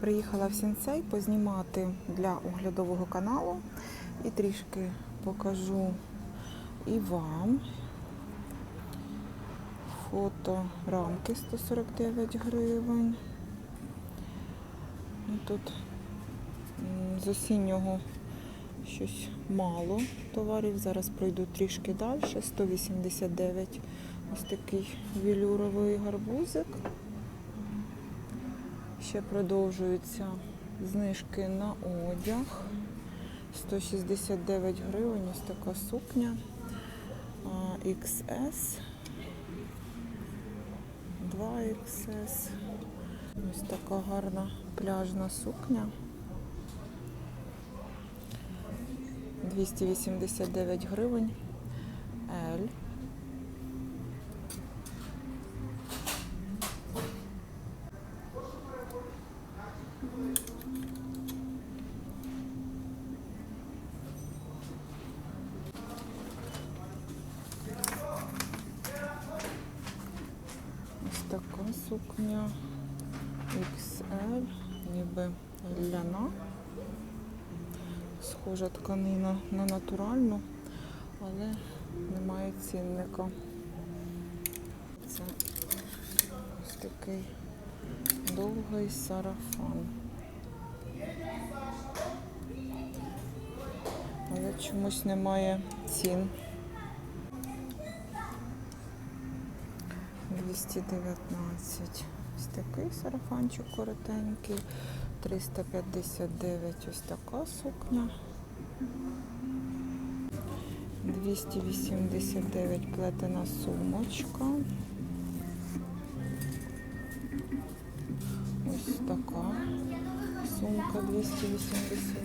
Приїхала в Сінсей познімати для оглядового каналу і трішки покажу і вам. Фото рамки 149 гривень. Ну, Тут з осіннього щось мало товарів. Зараз пройду трішки далі. 189 ось такий велюровий гарбузик. Ще продовжуються знижки на одяг. 169 гривень, ось така сукня. XS. 2XS. Ось така гарна пляжна сукня. 289 гривень. L. Ось така сукня XL, ніби ляна. Схожа тканина на натуральну, але немає цінника. Це ось такий довгий сарафан. Але чомусь немає цін. 219. Ось такий сарафанчик коротенький. 359 ось така сукня. 289 плетена сумочка. Ось така сумка 289.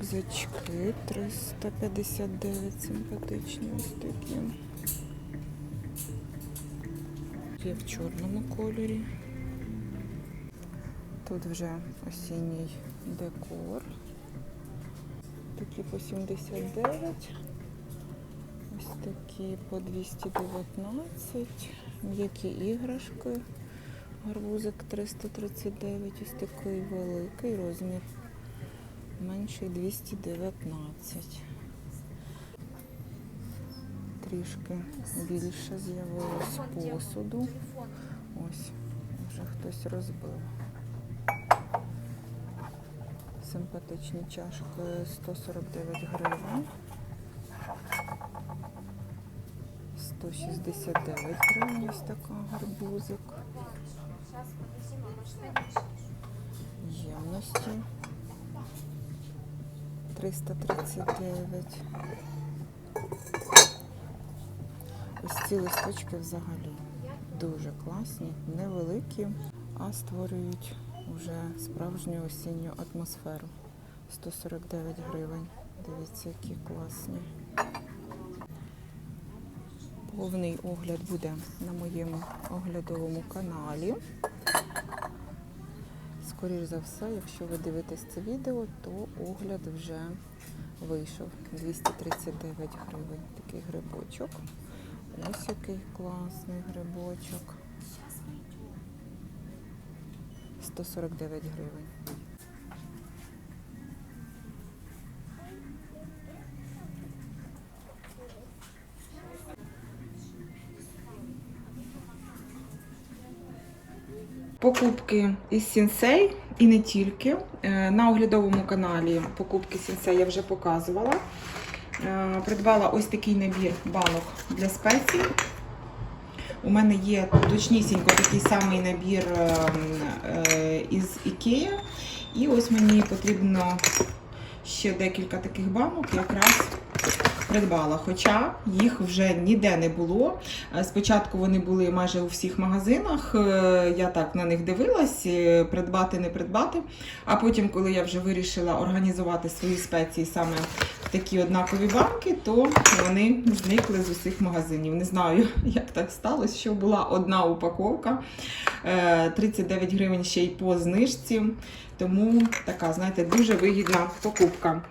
Рюкзачки 359 симпатичні ось такі. Є в чорному кольорі. Тут вже осінній декор. Такі по 79. Ось такі по 219. М'які іграшки. Гарбузик 339. Ось такий великий розмір. Менший 219. Трішки більше з'явилось посуду. Ось, вже хтось розбив. Симпатичні чашки 149 гривень. 169 гривень ось така гарбузик. Ємності 339. Ось ці листочки взагалі дуже класні, невеликі, а створюють вже справжню осінню атмосферу. 149 гривень. Дивіться, які класні. Повний огляд буде на моєму оглядовому каналі. Скоріш за все, якщо ви дивитесь це відео, то огляд вже вийшов. 239 гривень. Такий грибочок. Ось який класний грибочок. 149 гривень. Покупки із Сінсей і не тільки. Е, На оглядовому каналі покупки Сінсей я вже показувала. Е, Придбала ось такий набір банок для спецій. У мене є точнісінько такий самий набір е, із Ікея. І ось мені потрібно ще декілька таких банок якраз придбала. Хоча їх вже ніде не було. Е, Спочатку вони були майже у всіх магазинах. Е, Я так на них дивилась, е, придбати, не придбати. А потім, коли я вже вирішила організувати свої спеції саме в такі однакові банки, то вони зникли з усіх магазинів. Не знаю, як так сталося, що була одна упаковка. Е, 39 гривень ще й по знижці. Тому така, знаєте, дуже вигідна покупка.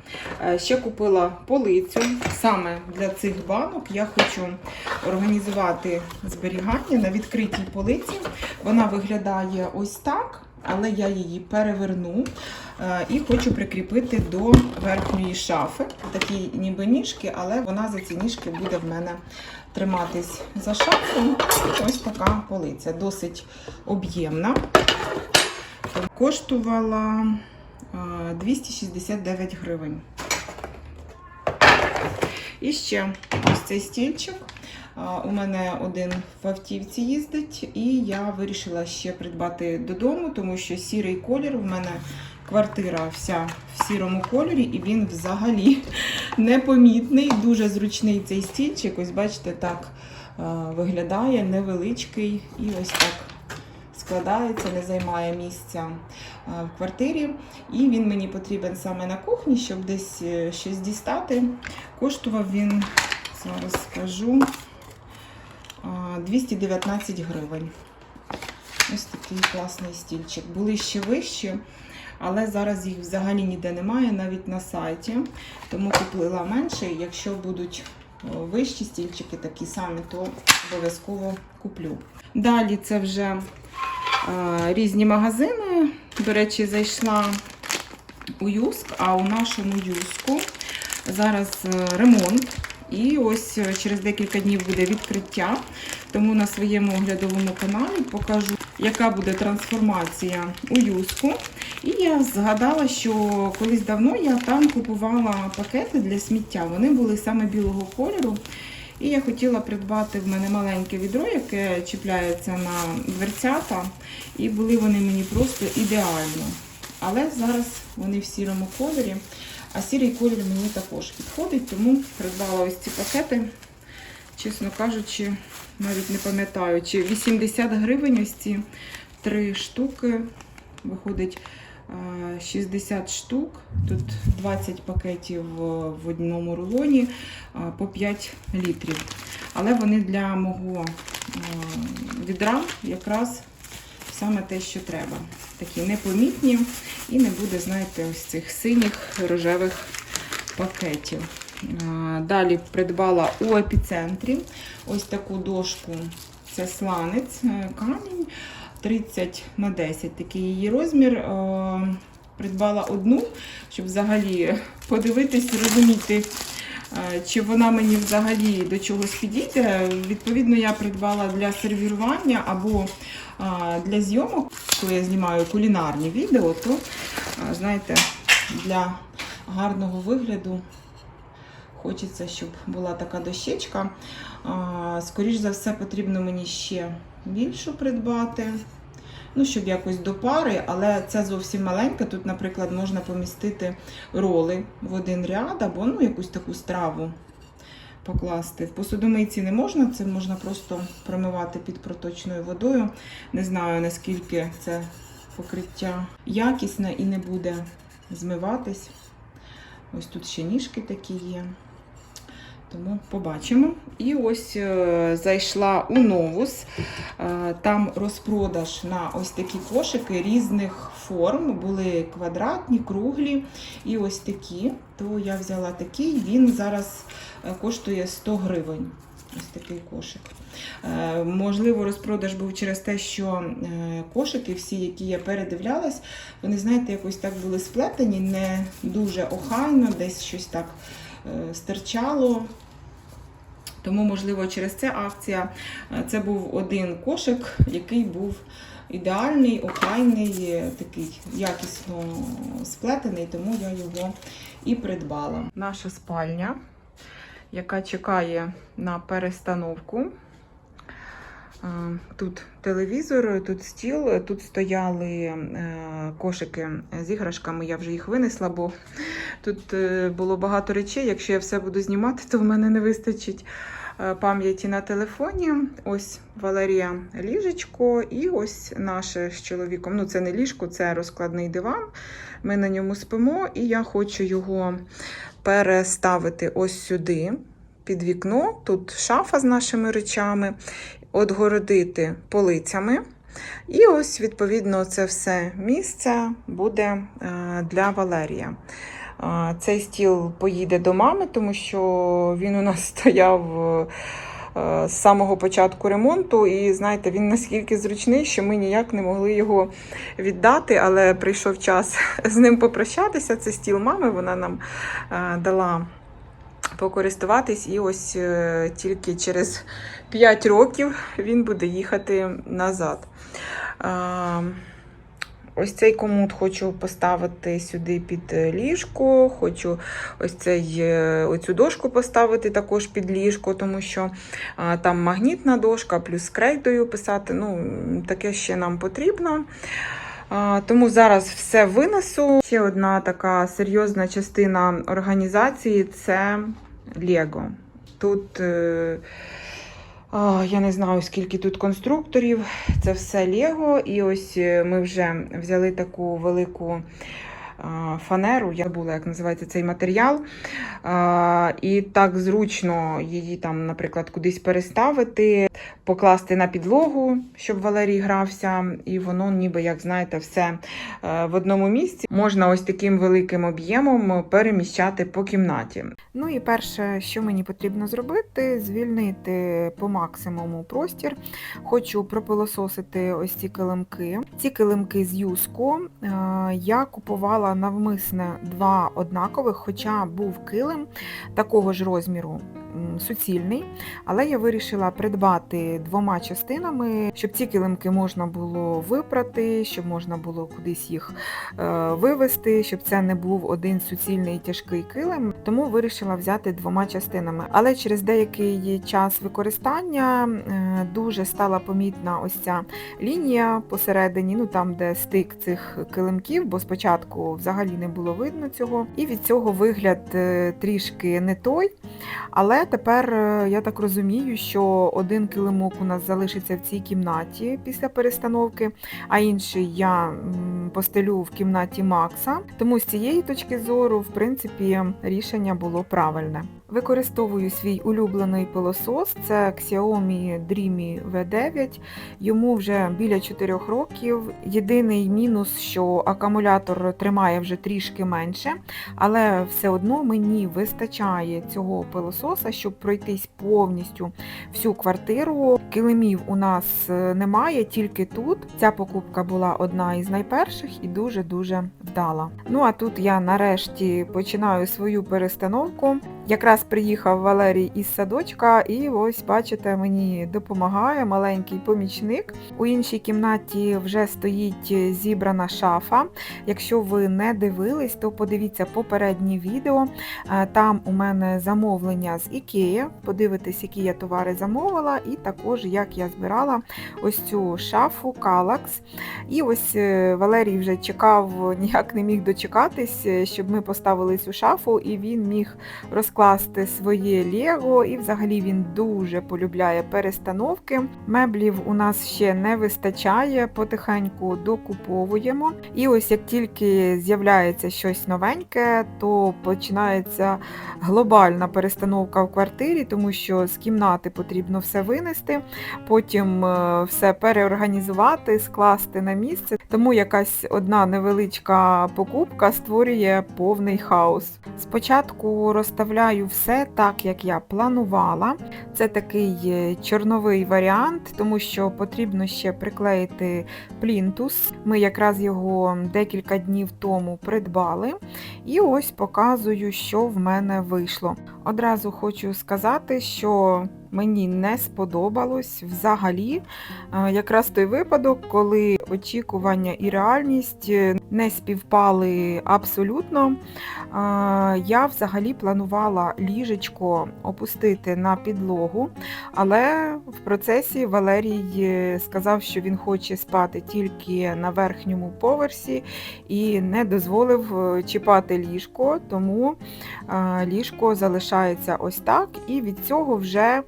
Е, Ще купила полицю. Саме для цих банок я хочу організувати зберігання на відкритій полиці. Вона виглядає ось так, але я її переверну е, і хочу прикріпити до верхньої шафи. Такі ніби ніжки, але вона за ці ніжки буде в мене триматись за шафу. Ось така полиця, досить об'ємна. Коштувала е, 269 гривень. І ще ось цей стільчик. У мене один в автівці їздить, і я вирішила ще придбати додому, тому що сірий колір в мене квартира вся в сірому кольорі, і він взагалі непомітний, дуже зручний цей стільчик. Ось бачите, так виглядає невеличкий і ось так складається, не займає місця в квартирі. І він мені потрібен саме на кухні, щоб десь е, щось дістати. Коштував він, зараз скажу, 219 гривень. Ось такий класний стільчик. Були ще вищі, але зараз їх взагалі ніде немає, навіть на сайті. Тому купила менше. Якщо будуть вищі стільчики, такі самі, то обов'язково куплю. Далі це вже е, різні магазини. До речі, зайшла у Юск, а у нашому Юску зараз е, ремонт. І ось е, через декілька днів буде відкриття. Тому на своєму оглядовому каналі покажу, яка буде трансформація у Юску. І я згадала, що колись давно я там купувала пакети для сміття. Вони були саме білого кольору. І я хотіла придбати в мене маленьке відро, яке чіпляється на дверцята. І були вони мені просто ідеально. Але зараз вони в сірому кольорі. А сірий колір мені також підходить, тому придбала ось ці пакети. Чесно кажучи, навіть не пам'ятаю, чи 80 гривень ось ці три штуки. Виходить 60 штук. Тут 20 пакетів е, в одному рулоні е, по 5 літрів. Але вони для мого е, відра якраз саме те, що треба. Такі непомітні і не буде, знаєте, ось цих синіх рожевих пакетів. Далі придбала у епіцентрі ось таку дошку. Це сланець, е, камінь 30 на 10. Такий її розмір. Е, Придбала одну, щоб взагалі подивитись, зрозуміти, е, чи вона мені взагалі до чогось підійде. Відповідно, я придбала для сервірування або для зйомок, коли я знімаю кулінарні відео, то, знаєте, для гарного вигляду хочеться, щоб була така дощечка. А, Скоріш за все, потрібно мені ще більшу придбати. Ну, щоб якось до пари, але це зовсім маленька. Тут, наприклад, можна помістити роли в один ряд або ну, якусь таку страву покласти. В посудомийці не можна, це можна просто промивати під проточною водою. Не знаю, наскільки це покриття якісне і не буде змиватись. Ось тут ще ніжки такі є. Тому побачимо. І ось е, зайшла у Новус. Е, там розпродаж на ось такі кошики різних форм. Були квадратні, круглі і ось такі. То я взяла такий. Він зараз е, коштує 100 гривень. Ось такий кошик. Можливо, розпродаж був через те, що кошики, всі, які я передивлялась, вони, знаєте, якось так були сплетені, не дуже охайно, десь щось так стирчало. Тому, можливо, через це акція. Е, Це був один кошик, який був ідеальний, охайний, е, такий якісно сплетений, тому я його і придбала. Наша спальня, яка чекає на перестановку. Тут телевізор, тут стіл, тут стояли е, кошики з іграшками. Я вже їх винесла, бо тут е, було багато речей. Якщо я все буду знімати, то в мене не вистачить е, пам'яті на телефоні. Ось Валерія ліжечко, і ось наше з чоловіком. Ну, це не ліжко, це розкладний диван. Ми на ньому спимо, і я хочу його переставити ось сюди. Під вікно, тут шафа з нашими речами, отгородити полицями. І ось, відповідно, це все місце буде е, для Валерія. Е, Цей стіл поїде до мами, тому що він у нас стояв е, з самого початку ремонту. І знаєте, він наскільки зручний, що ми ніяк не могли його віддати, але прийшов час з ним попрощатися. Це стіл мами, вона нам дала покористуватись, і ось е, тільки через 5 років він буде їхати назад. Ось цей комод хочу поставити сюди під е, ліжко. Хочу ось цей, е, оцю дошку поставити також під ліжко, тому що а, там магнітна дошка, плюс крейдою писати. Ну, таке ще нам потрібно. А, Тому зараз все винесу. Ще одна така серйозна частина організації це Лего. Тут. е, Я не знаю, скільки тут конструкторів. Це все Лего. І ось е, ми вже взяли таку велику фанеру. Я забула, як називається цей матеріал. І так зручно її там, наприклад, кудись переставити, покласти на підлогу, щоб Валерій грався. І воно, ніби, як знаєте, все е, в одному місці. Можна ось таким великим об'ємом переміщати по кімнаті. Ну і перше, що мені потрібно зробити, звільнити по максимуму простір. Хочу пропилососити ось ці килимки. Ці килимки з юску е, я купувала навмисне два однакових, хоча був килим такого ж розміру. Суцільний, але я вирішила придбати двома частинами, щоб ці килимки можна було випрати, щоб можна було кудись їх е, вивести, щоб це не був один суцільний тяжкий килим. Тому вирішила взяти двома частинами. Але через деякий час використання е, дуже стала помітна ось ця лінія посередині, ну там, де стик цих килимків, бо спочатку взагалі не було видно цього. І від цього вигляд е, трішки не той. Але тепер е, я так розумію, що один килимок у нас залишиться в цій кімнаті після перестановки, а інший я постелю в кімнаті Макса. Тому з цієї точки зору, в принципі, рішення було правильне. Використовую свій улюблений пилосос, це Xiaomi Dreamy V9. Йому вже біля 4 років. Єдиний мінус, що акумулятор тримає вже трішки менше, але все одно мені вистачає цього пилососа, щоб пройтись повністю всю квартиру. Килимів у нас е, немає, тільки тут. Ця покупка була одна із найперших і дуже-дуже вдала. Ну а тут я нарешті починаю свою перестановку. Якраз приїхав Валерій із садочка, і ось бачите, мені допомагає маленький помічник. У іншій кімнаті вже стоїть зібрана шафа. Якщо ви не дивились, то подивіться попереднє відео. Е, Там у мене замовлення з Ікея. Подивитесь, які я товари замовила, і також як я збирала ось цю шафу Калакс. І ось е, Валерій вже чекав, ніяк не міг дочекатись, е, щоб ми поставили цю шафу, і він міг розкласти своє Лего. І взагалі він дуже полюбляє перестановки. Меблів у нас ще не вистачає, потихеньку докуповуємо. І ось як тільки з'являється щось новеньке, то починається глобальна перестановка в квартирі, тому що з кімнати потрібно все винести, потім е, все переорганізувати, скласти на місце. Тому якась одна невеличка покупка створює повний хаос. Спочатку розставляю все так, як я планувала. Це такий е, чорновий варіант, тому що потрібно ще приклеїти плінтус. Ми якраз його декілька днів тому придбали. І ось показую, що в мене вийшло. Одразу хочу сказати, що мені не сподобалось взагалі. Е, Якраз той випадок, коли очікування і реальність е, не співпали абсолютно. Е, Я взагалі планувала ліжечко опустити на підлогу, але в процесі Валерій сказав, що він хоче спати тільки на верхньому поверсі і не дозволив чіпати ліжко, тому ліжко залишається ось так. І від цього вже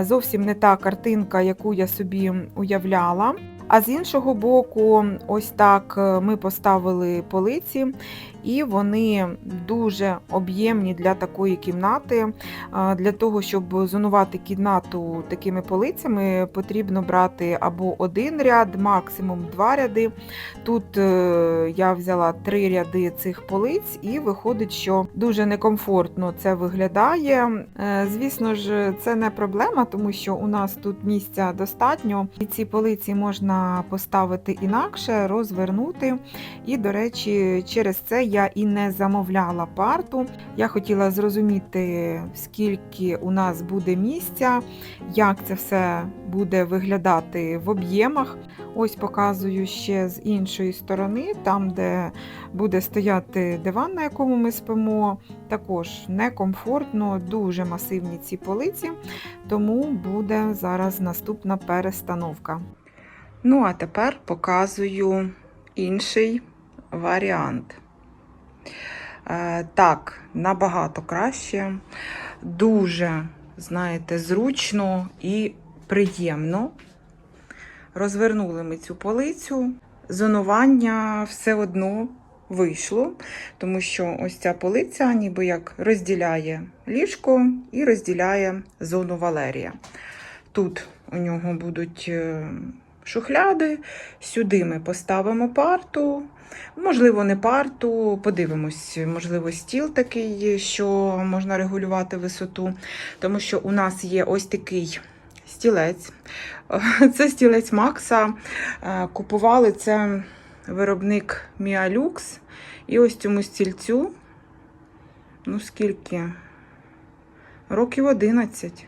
зовсім не та картинка, яку я собі уявляла. А з іншого боку, ось так е, ми поставили полиці, і вони дуже об'ємні для такої кімнати. Для того, щоб зонувати кімнату такими полицями, потрібно брати або один ряд, максимум два ряди. Тут е, я взяла три ряди цих полиць, і виходить, що дуже некомфортно це виглядає. Е, Звісно ж, це не проблема, тому що у нас тут місця достатньо, і ці полиці можна поставити інакше, розвернути. І, до речі, через це я і не замовляла парту. Я хотіла зрозуміти, скільки у нас буде місця, як це все буде виглядати в об'ємах. Ось показую ще з іншої сторони, там, де буде стояти диван, на якому ми спимо. Також некомфортно, дуже масивні ці полиці, тому буде зараз наступна перестановка. Ну, а тепер показую інший варіант. Е, Так, набагато краще, дуже, знаєте, зручно і приємно. Розвернули ми цю полицю. Зонування все одно вийшло, тому що ось ця полиця ніби як розділяє ліжко і розділяє зону Валерія. Тут у нього будуть е, шухляди, сюди ми поставимо парту. Можливо, не парту, подивимось, можливо, стіл такий, що можна регулювати висоту, тому що у нас є ось такий стілець. Це стілець Макса. Е, Купували це виробник Міалюкс. І ось цьому стільцю, ну скільки? Років 11.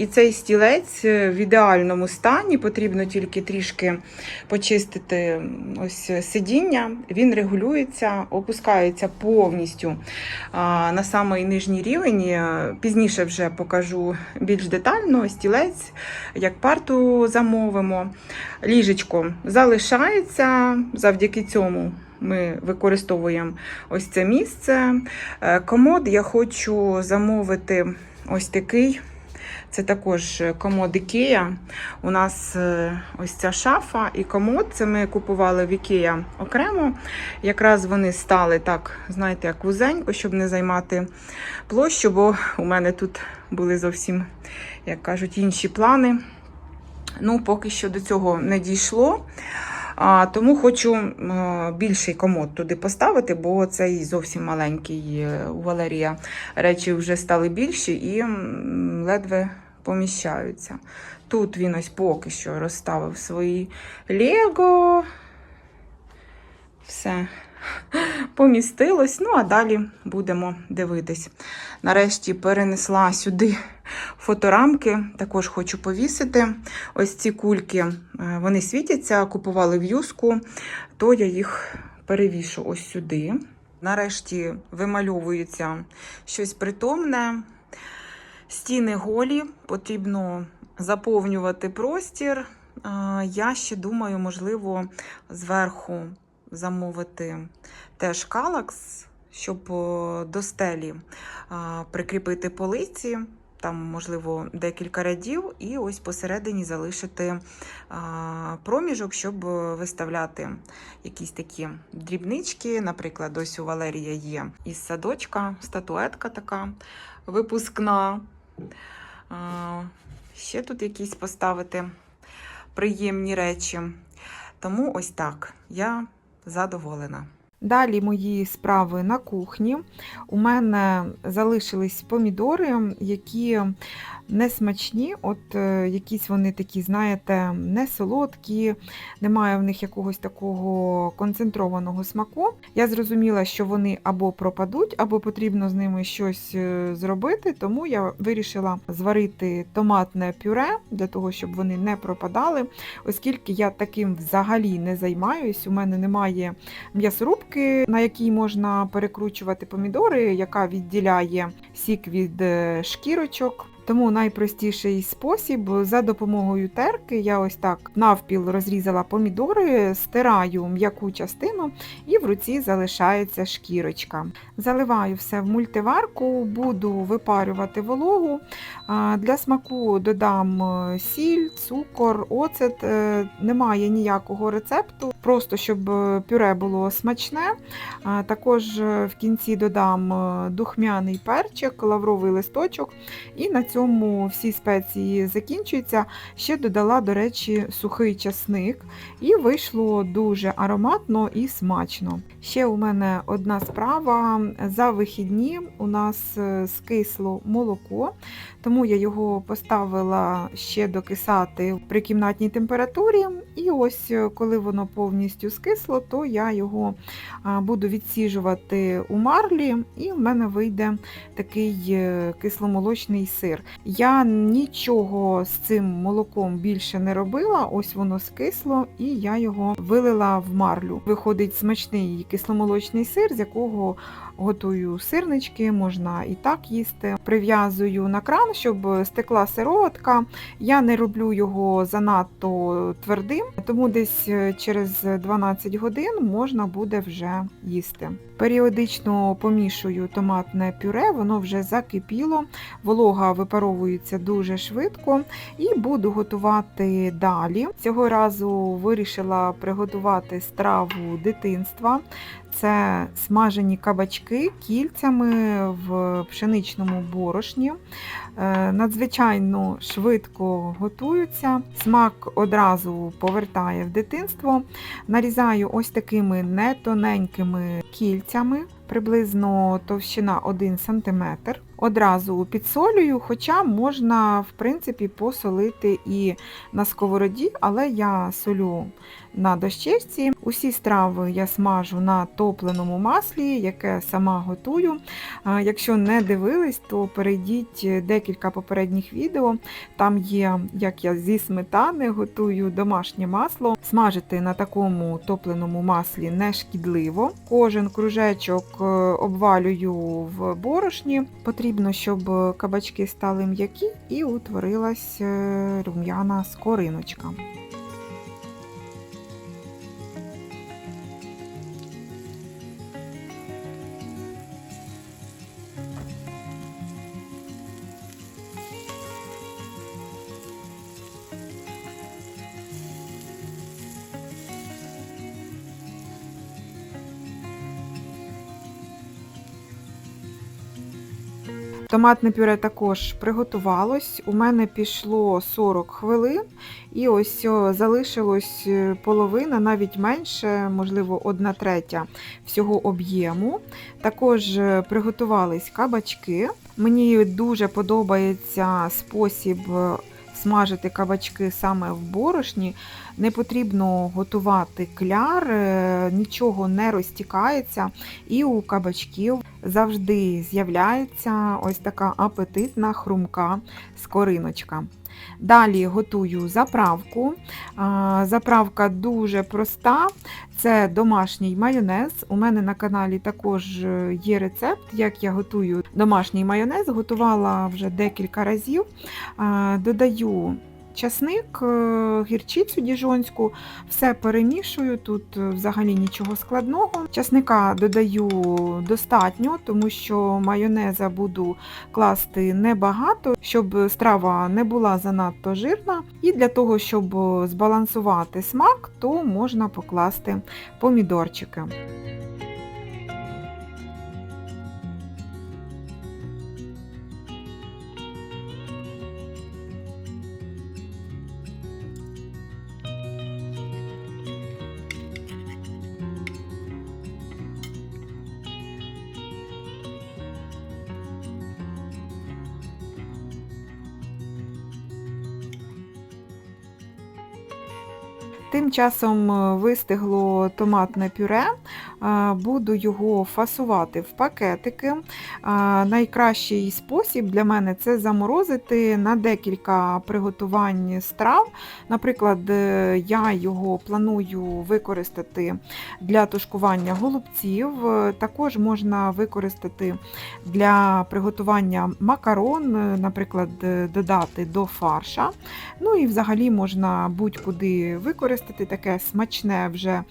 І цей стілець в ідеальному стані, потрібно тільки трішки почистити ось сидіння. Він регулюється, опускається повністю на самий нижній рівень. Е, Пізніше вже покажу більш детально стілець, як парту замовимо. Ліжечко залишається завдяки цьому. Ми використовуємо ось це місце. Е, Комод я хочу замовити ось такий. Це також комод Ікея. У нас е, ось ця шафа і комод. Це ми купували в Ікея окремо. Якраз вони стали так, знаєте, як вузенько, щоб не займати площу, бо у мене тут були зовсім, як кажуть, інші плани. Ну, поки що до цього не дійшло. А, тому хочу більший комод туди поставити, бо цей зовсім маленький е, у Валерія речі вже стали більші і ледве поміщаються. Тут він ось поки що розставив свої Лего. Все помістилось. Ну, а далі будемо дивитись. Нарешті перенесла сюди фоторамки. Також хочу повісити. Ось ці кульки, е, вони світяться, купували в юску, то я їх перевішу ось сюди. Нарешті вимальовується щось притомне. Стіни голі, потрібно заповнювати простір. Я ще думаю, можливо, зверху замовити теж калакс, щоб до стелі прикріпити полиці. Там, можливо, декілька рядів, і ось посередині залишити проміжок, щоб виставляти якісь такі дрібнички. Наприклад, ось у Валерія є із садочка, статуетка така випускна. Ще тут якісь поставити приємні речі. Тому ось так я задоволена. Далі мої справи на кухні. У мене залишились помідори, які не смачні, от е, якісь вони такі, знаєте, не солодкі, немає в них якогось такого концентрованого смаку. Я зрозуміла, що вони або пропадуть, або потрібно з ними щось е, зробити, тому я вирішила зварити томатне пюре для того, щоб вони не пропадали, оскільки я таким взагалі не займаюсь. У мене немає м'ясорубки, на якій можна перекручувати помідори, яка відділяє сік від е, шкірочок. Тому найпростіший спосіб за допомогою терки я ось так навпіл розрізала помідори, стираю м'яку частину і в руці залишається шкірочка. Заливаю все в мультиварку, буду випарювати вологу. Для смаку додам е, сіль, цукор, оцет. Е, Немає ніякого рецепту, просто щоб е, пюре було смачне. Також в кінці додам духмяний перчик, лавровий листочок. І на цьому всі спеції закінчуються. Ще додала, до речі, сухий часник, і вийшло дуже ароматно і смачно. Ще у мене одна справа. За вихідні у нас скисло молоко, тому я його поставила ще докисати при кімнатній температурі. І ось е, коли воно повністю скисло, то я його буду відсіжувати у марлі, і в мене вийде такий е, кисломолочний сир. Я нічого з цим молоком більше не робила, ось воно скисло, і я його вилила в марлю. Виходить смачний кисломолочний сир, з якого готую сирнички, можна і так їсти. Прив'язую на кран, щоб стекла сироватка. Я не роблю його занадто твердим, тому десь е, через 12 годин можна буде вже їсти. Періодично помішую томатне пюре, воно вже закипіло, волога випаровується дуже швидко і буду готувати далі. Цього разу вирішила приготувати страву дитинства. Це смажені кабачки кільцями в пшеничному борошні. Е, Надзвичайно швидко готуються. Смак одразу повертає в дитинство. Нарізаю ось такими нетоненькими кільцями, приблизно товщина 1 см. Одразу підсолюю, хоча можна, в принципі, посолити і на сковороді, але я солю на дощечці. Усі страви я смажу на топленому маслі, яке сама готую. Якщо не дивились, то перейдіть декілька попередніх відео. Там є, як я зі сметани готую домашнє масло. Смажити на такому топленому маслі не шкідливо. Кожен кружечок е, обвалюю в борошні. Потрібно, щоб кабачки стали м'які і утворилась е, рум'яна скориночка. Томатне пюре також приготувалось. У мене пішло 40 хвилин, і ось залишилось е, половина, навіть менше, можливо, одна третя всього об'єму. Також е, приготувались кабачки. Мені дуже подобається спосіб е, смажити кабачки саме в борошні. Не потрібно готувати кляр, е, нічого не розтікається, і у кабачків завжди з'являється ось така апетитна хрумка скориночка. Далі готую заправку. Заправка дуже проста. Це домашній майонез. У мене на каналі також е, є рецепт, як я готую домашній майонез. Готувала вже декілька разів. Додаю часник, е, гірчицю діжонську, все перемішую, тут е, взагалі нічого складного. Часника додаю достатньо, тому що майонеза буду класти небагато, щоб страва не була занадто жирна. І для того, щоб збалансувати смак, то можна покласти помідорчики. Тим часом е, вистигло томатне пюре. Буду його фасувати в пакетики. Найкращий спосіб для мене це заморозити на декілька приготувань страв. Наприклад, е, я його планую використати для тушкування голубців. Е, Також можна використати для приготування макарон, е, наприклад, додати до фарша. Ну і взагалі можна будь-куди використати таке смачне вже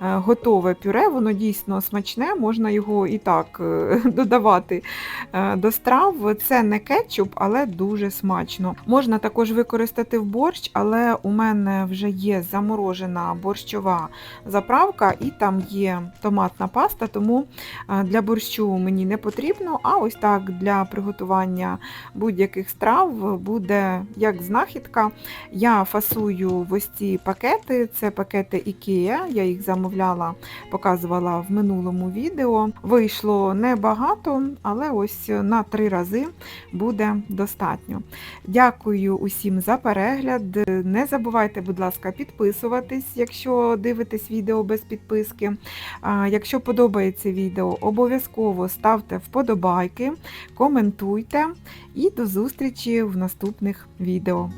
готове пюре. Воно дійсно смачне, можна його і так е, додавати е, до страв. Це не кетчуп, але дуже смачно. Можна також використати в борщ, але у мене вже є заморожена борщова заправка, і там є томатна паста, тому е, для борщу мені не потрібно. А ось так для приготування будь-яких страв буде як знахідка. Я фасую ось ці пакети. Це пакети IKEA, я їх замовляла, показувала в минулому відео. Вийшло небагато, але ось на три рази буде достатньо. Дякую усім за перегляд. Не забувайте, будь ласка, підписуватись, якщо дивитесь відео без підписки. Якщо подобається відео, обов'язково ставте вподобайки, коментуйте і до зустрічі в наступних відео.